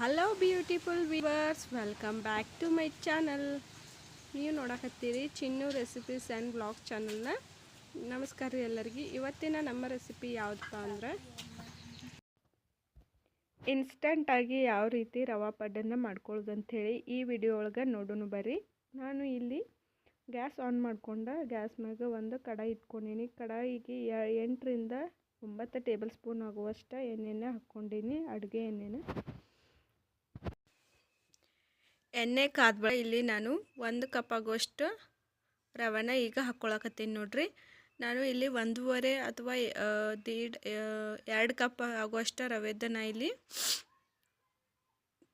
Hello beautiful viewers welcome back to my channel ನೀವು ನೋಡಕತ್ತೀರಿ Chinnu recipes and blog ಚಾನಲ್ನ ನಮಸ್ಕಾರ ರೀ ಎಲ್ಲರಿಗೆ. ಇವತ್ತಿನ ನಮ್ಮ ರೆಸಿಪಿ ಯಾವುದಪ್ಪ ಅಂದ್ರೆ? ಇನ್ಸ್ಟಂಟಾಗಿ ಯಾವ ರೀತಿ ರವಾ ಪಡ್ಡನ್ನು ಮಾಡ್ಕೊಳ್ಳೋದು ಅಂಥೇಳಿ ಈ ವಿಡಿಯೋ ಒಳಗೆ ನೋಡೋಣ ಬರ್ರಿ. ನಾನು ಇಲ್ಲಿ ಗ್ಯಾಸ್ ಆನ್ ಮಾಡ್ಕೊಂಡು ಗ್ಯಾಸ್ ಮ್ಯಾಗ ಒಂದು ಕಡಾಯಿ ಇಟ್ಕೊಂಡೀನಿ. ಕಡಾಯಿಗೆ ಎಂಟರಿಂದ ಒಂಬತ್ತು ಟೇಬಲ್ ಸ್ಪೂನ್ ಆಗುವಷ್ಟು ಎಣ್ಣೆನ ಹಾಕ್ಕೊಂಡೀನಿ. ಅಡುಗೆ ಎಣ್ಣೆನ. ಎಣ್ಣೆ ಕಾದ್ಬಳ ಇಲ್ಲಿ ನಾನು ಒಂದು ಕಪ್ ಆಗೋಷ್ಟು ರವೆನ ಈಗ ಹಾಕ್ಕೊಳಕತ್ತೀನಿ ನೋಡ್ರಿ. ನಾನು ಇಲ್ಲಿ ಒಂದೂವರೆ ಅಥವಾ ದೀಡ್ ಎರಡು ಕಪ್ ಆಗುವಷ್ಟು ರವೆದ ನಾ ಇಲ್ಲಿ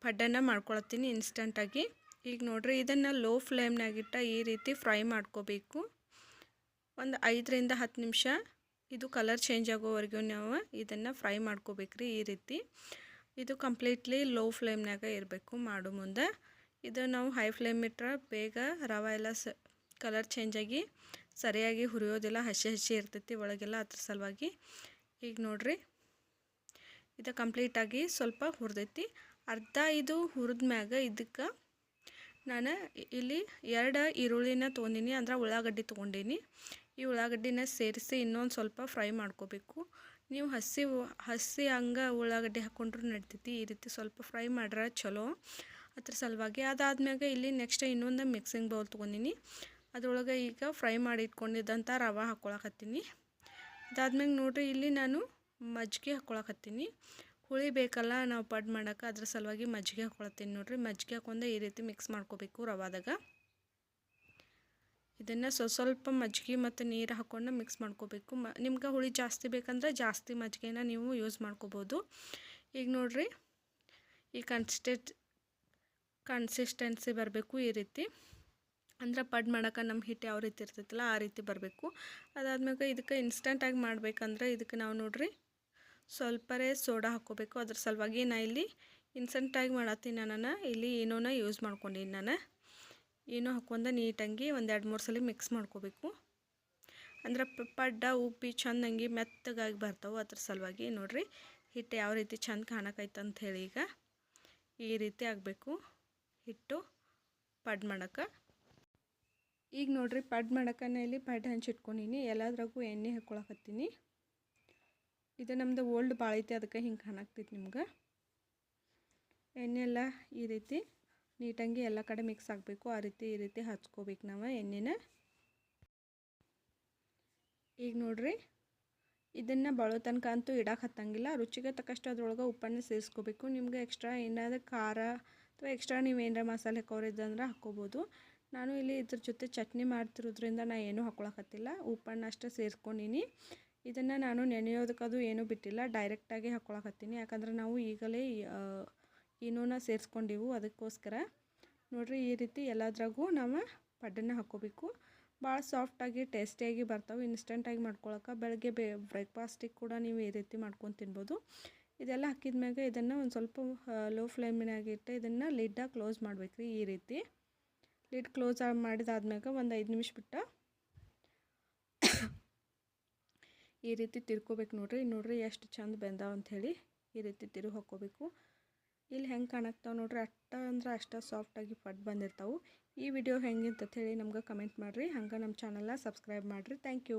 ಪಡ್ಡನ ಮಾಡ್ಕೊಳತ್ತೀನಿ ಇನ್ಸ್ಟಂಟಾಗಿ ಈಗ ನೋಡ್ರಿ ಇದನ್ನು ಲೋ ಫ್ಲೇಮ್ನಾಗಿಟ್ಟ ಈ ರೀತಿ ಫ್ರೈ ಮಾಡ್ಕೋಬೇಕು. ಒಂದು ಐದರಿಂದ ಹತ್ತು ನಿಮಿಷ ಇದು ಕಲರ್ ಚೇಂಜ್ ಆಗೋವರೆಗೂ ನಾವು ಇದನ್ನು ಫ್ರೈ ಮಾಡ್ಕೋಬೇಕ್ರಿ ಈ ರೀತಿ. ಇದು ಕಂಪ್ಲೀಟ್ಲಿ ಲೋ ಫ್ಲೇಮ್ನಾಗ ಇರಬೇಕು ಮಾಡೋ ಮುಂದೆ. ಇದು ನಾವು ಹೈ ಫ್ಲೇಮ್ ಇಟ್ಟರೆ ಬೇಗ ರವೆ ಎಲ್ಲ ಸ ಕಲರ್ ಚೇಂಜ್ ಆಗಿ ಸರಿಯಾಗಿ ಹುರಿಯೋದಿಲ್ಲ, ಹಸಿ ಹಸಿ ಇರ್ತೈತಿ, ಒಳಗೆಲ್ಲ ಅದ್ರ ಸಲುವಾಗಿ. ಈಗ ನೋಡ್ರಿ. ಇದು ಕಂಪ್ಲೀಟಾಗಿ ಸ್ವಲ್ಪ ಹುರಿದೈತಿ. ಅರ್ಧ ಇದು ಹುರಿದ ಮ್ಯಾಗ ಇದಕ್ಕೆ ನಾನು ಇಲ್ಲಿ ಎರಡು ಈರುಳ್ಳಿನ ತೊಗೊಂಡಿನಿ, ಅಂದ್ರೆ ಉಳ್ಳಾಗಡ್ಡಿ ತೊಗೊಂಡೀನಿ. ಈ ಉಳ್ಳಾಗಡ್ಡಿನ ಸೇರಿಸಿ ಇನ್ನೊಂದು ಸ್ವಲ್ಪ ಫ್ರೈ ಮಾಡ್ಕೋಬೇಕು. ನೀವು ಹಸಿ ಹಸಿ ಹಂಗೆ ಉಳ್ಳಾಗಡ್ಡಿ ಹಾಕ್ಕೊಂಡ್ರೂ ನಡ್ತೈತಿ, ಈ ರೀತಿ ಸ್ವಲ್ಪ ಫ್ರೈ ಮಾಡ್ರೆ ಚಲೋ. ಅದ್ರ ಸಲುವಾಗಿ ಅದಾದ್ಮ್ಯಾಗ ಇಲ್ಲಿ ನೆಕ್ಸ್ಟ್ ಇನ್ನೊಂದು ಮಿಕ್ಸಿಂಗ್ ಬೌಲ್ ತೊಗೊಂಡಿನಿ. ಅದ್ರೊಳಗೆ ಈಗ ಫ್ರೈ ಮಾಡಿ ಇಟ್ಕೊಂಡಿದ್ದಂಥ ರವೆ ಹಾಕ್ಕೊಳಕತ್ತೀನಿ ಅದಾದ್ಮ್ಯಾಗ ನೋಡ್ರಿ ಇಲ್ಲಿ ನಾನು ಮಜ್ಜಿಗೆ ಹಾಕ್ಕೊಳಕತ್ತೀನಿ ಹುಳಿ ಬೇಕಲ್ಲ ನಾವು ಪಡ್ ಮಾಡೋಕೆ ಅದ್ರ ಸಲುವಾಗಿ ಮಜ್ಜಿಗೆ ಹಾಕ್ಕೊಳತ್ತೀನಿ ನೋಡ್ರಿ. ಮಜ್ಜಿಗೆ ಹಾಕೊಂಡೆ ಈ ರೀತಿ ಮಿಕ್ಸ್ ಮಾಡ್ಕೋಬೇಕು ರವಾದಾಗ. ಇದನ್ನು ಸ್ವಲ್ಪ ಸ್ವಲ್ಪ ಮಜ್ಜಿಗೆ ಮತ್ತು ನೀರು ಹಾಕ್ಕೊಂಡು ಮಿಕ್ಸ್ ಮಾಡ್ಕೋಬೇಕು. ಮ ನಿಮ್ಗೆ ಹುಳಿ ಜಾಸ್ತಿ ಬೇಕಂದ್ರೆ ಜಾಸ್ತಿ ಮಜ್ಜಿಗೆನ ನೀವು ಯೂಸ್ ಮಾಡ್ಕೋಬೋದು. ಈಗ ನೋಡ್ರಿ, ಈ ಕನ್ಸಿಸ್ಟೆಟ್ ಕನ್ಸಿಸ್ಟೆನ್ಸಿ ಬರಬೇಕು ಈ ರೀತಿ. ಅಂದ್ರೆ ಪಡ್ ಮಾಡೋಕೆ ನಮ್ಮ ಹಿಟ್ಟು ಯಾವ ರೀತಿ ಇರ್ತೈತಲ್ಲ ಆ ರೀತಿ ಬರಬೇಕು. ಅದಾದ್ಮೇಲೆ ಇದಕ್ಕೆ ಇನ್ಸ್ಟಂಟಾಗಿ ಮಾಡಬೇಕಂದ್ರೆ ಇದಕ್ಕೆ ನಾವು ನೋಡ್ರಿ ಸ್ವಲ್ಪರೇ ಸೋಡಾ ಹಾಕ್ಕೋಬೇಕು. ಅದ್ರ ಸಲುವಾಗಿ ನಾ ಇಲ್ಲಿ ಇನ್ಸ್ಟಂಟಾಗಿ ಮಾಡತ್ತೀನಿ ನಾನು ಇಲ್ಲಿ ಏನೋನ ಯೂಸ್ ಮಾಡ್ಕೊಂಡಿನಿ ನಾನು. ಏನೋ ಹಾಕ್ಕೊಂಡ ನೀಟಾಗಿ ಒಂದು ಎರಡು ಮೂರು ಸಲ ಮಿಕ್ಸ್ ಮಾಡ್ಕೋಬೇಕು. ಅಂದ್ರೆ ಪಡ್ಡ, ಉಪ್ಪಿ ಚೆಂದಂಗೆ ಮೆತ್ತಗಾಗಿ ಬರ್ತಾವೆ. ಅದ್ರ ಸಲುವಾಗಿ ನೋಡಿರಿ ಹಿಟ್ಟು ಯಾವ ರೀತಿ ಚೆಂದ ಕಾಣಕೈತೆ ಹೇಳಿ ಈಗ ಈ ರೀತಿ ಆಗಬೇಕು. ಹಿಟ್ಟು ಪಡ್ ಮಾಡೋಕೆ. ಈಗ ನೋಡಿರಿ ಪಡ್ ಮಾಡೋಕೆ ಇಲ್ಲಿ ಪಡ್ ಹಂಚಿಟ್ಕೊಂಡೀನಿ ಎಲ್ಲದ್ರಾಗೂ ಎಣ್ಣೆ ಹಾಕ್ಕೊಳಕತ್ತೀನಿ ಇದು ನಮ್ದು ಓಲ್ಡ್ ಭಾಳ ಐತಿ ಅದಕ್ಕೆ ಹಿಂಗೆ ಕಾಣಾಕ್ತೈತಿ ನಿಮ್ಗೆ. ಎಣ್ಣೆ ಎಲ್ಲ ಈ ರೀತಿ ನೀಟಾಗಿ ಎಲ್ಲ ಕಡೆ ಮಿಕ್ಸ್ ಆಗಬೇಕು. ಆ ರೀತಿ ಈ ರೀತಿ ಹಚ್ಕೋಬೇಕು ನಾವು ಎಣ್ಣೆನ. ಈಗ ನೋಡಿರಿ, ಇದನ್ನು ಬಳೋ ತನಕ ಅಂತೂ ಇಡಕ್ಕೆ ಹತ್ತಂಗಿಲ್ಲ. ರುಚಿಗೆ ತಕ್ಕಷ್ಟು ಅದ್ರೊಳಗೆ ಉಪ್ಪನ್ನು ಸೇರಿಸ್ಕೋಬೇಕು. ನಿಮ್ಗೆ ಎಕ್ಸ್ಟ್ರಾ ಏನಾದರೂ ಖಾರ ಅಥವಾ ಎಕ್ಸ್ಟ್ರಾ ನೀವು ಏನಾರ ಮಸಾಲೆ ಹಾಕೋರಿದ್ದಂದ್ರೆ ಹಾಕ್ಕೋಬೋದು. ನಾನು ಇಲ್ಲಿ ಇದ್ರ ಜೊತೆ ಚಟ್ನಿ ಮಾಡ್ತಿರೋದ್ರಿಂದ ನಾನು ಏನೂ ಹಾಕ್ಕೊಳಕತ್ತಿಲ್ಲ ಉಪ್ಪನ್ನು ಅಷ್ಟೇ ಸೇರಿಸ್ಕೊಂಡಿನಿ ಇದನ್ನು ನಾನು ನೆನೆಯೋದಕ್ಕದು ಏನೂ ಬಿಟ್ಟಿಲ್ಲ. ಡೈರೆಕ್ಟಾಗಿ ಹಾಕ್ಕೊಳಕತ್ತೀನಿ ಯಾಕಂದ್ರೆ ನಾವು ಈಗಲೇ ಏನೋನ ಸೇರಿಸ್ಕೊಂಡಿವು ಅದಕ್ಕೋಸ್ಕರ. ನೋಡಿರಿ, ಈ ರೀತಿ ಎಲ್ಲದ್ರಾಗೂ ನಾವು ಪಡ್ಡನ್ನ ಹಾಕ್ಕೋಬೇಕು. ಭಾಳ ಸಾಫ್ಟಾಗಿ ಟೇಸ್ಟಿಯಾಗಿ ಬರ್ತಾವೆ. ಇನ್ಸ್ಟೆಂಟಾಗಿ ಮಾಡ್ಕೊಳಕ್ಕೆ ಬೆಳಗ್ಗೆ ಬೇ ಬ್ರೇಕ್ಫಾಸ್ಟಿಗೆ ಕೂಡ ನೀವು ಈ ರೀತಿ ಮಾಡ್ಕೊಂಡು ತಿನ್ಬೋದು. ಇದೆಲ್ಲ ಹಾಕಿದ ಮ್ಯಾಗ ಇದನ್ನು ಒಂದು ಸ್ವಲ್ಪ ಲೋ ಫ್ಲೇಮಿನಾಗಿಟ್ಟು ಇದನ್ನು ಲಿಡ್ಡಾಗಿ ಕ್ಲೋಸ್ ಮಾಡ್ಬೇಕು ರೀ ಈ ರೀತಿ. ಲಿಡ್ ಕ್ಲೋಸ್ ಮಾಡಿದಾದ್ಮ್ಯಾಗ ಒಂದು ಐದು ನಿಮಿಷ ಬಿಟ್ಟು ಈ ರೀತಿ ತಿರ್ಕೋಬೇಕು ನೋಡ್ರಿ. ನೋಡ್ರಿ ಎಷ್ಟು ಚಂದ ಬೆಂದಾವ ಅಂಥೇಳಿ ಈ ರೀತಿ ತಿರು ಹಾಕ್ಕೋಬೇಕು. ಇಲ್ಲಿ ಹೆಂಗೆ ಕಾಣಕ್ತಾವೆ ನೋಡ್ರಿ. ಅಷ್ಟ ಅಂದ್ರೆ ಅಷ್ಟ ಸಾಫ್ಟಾಗಿ ಪಟ್ ಬಂದಿರ್ತಾವೆ. ಈ ವಿಡಿಯೋ ಹೆಂಗಿಂತ ಹೇಳಿ ನಮ್ಗೆ ಕಮೆಂಟ್ ಮಾಡಿರಿ. ಹಂಗೆ ನಮ್ಮ ಚಾನಲ್ನ ಸಬ್ಸ್ಕ್ರೈಬ್ ಮಾಡಿರಿ. Thank you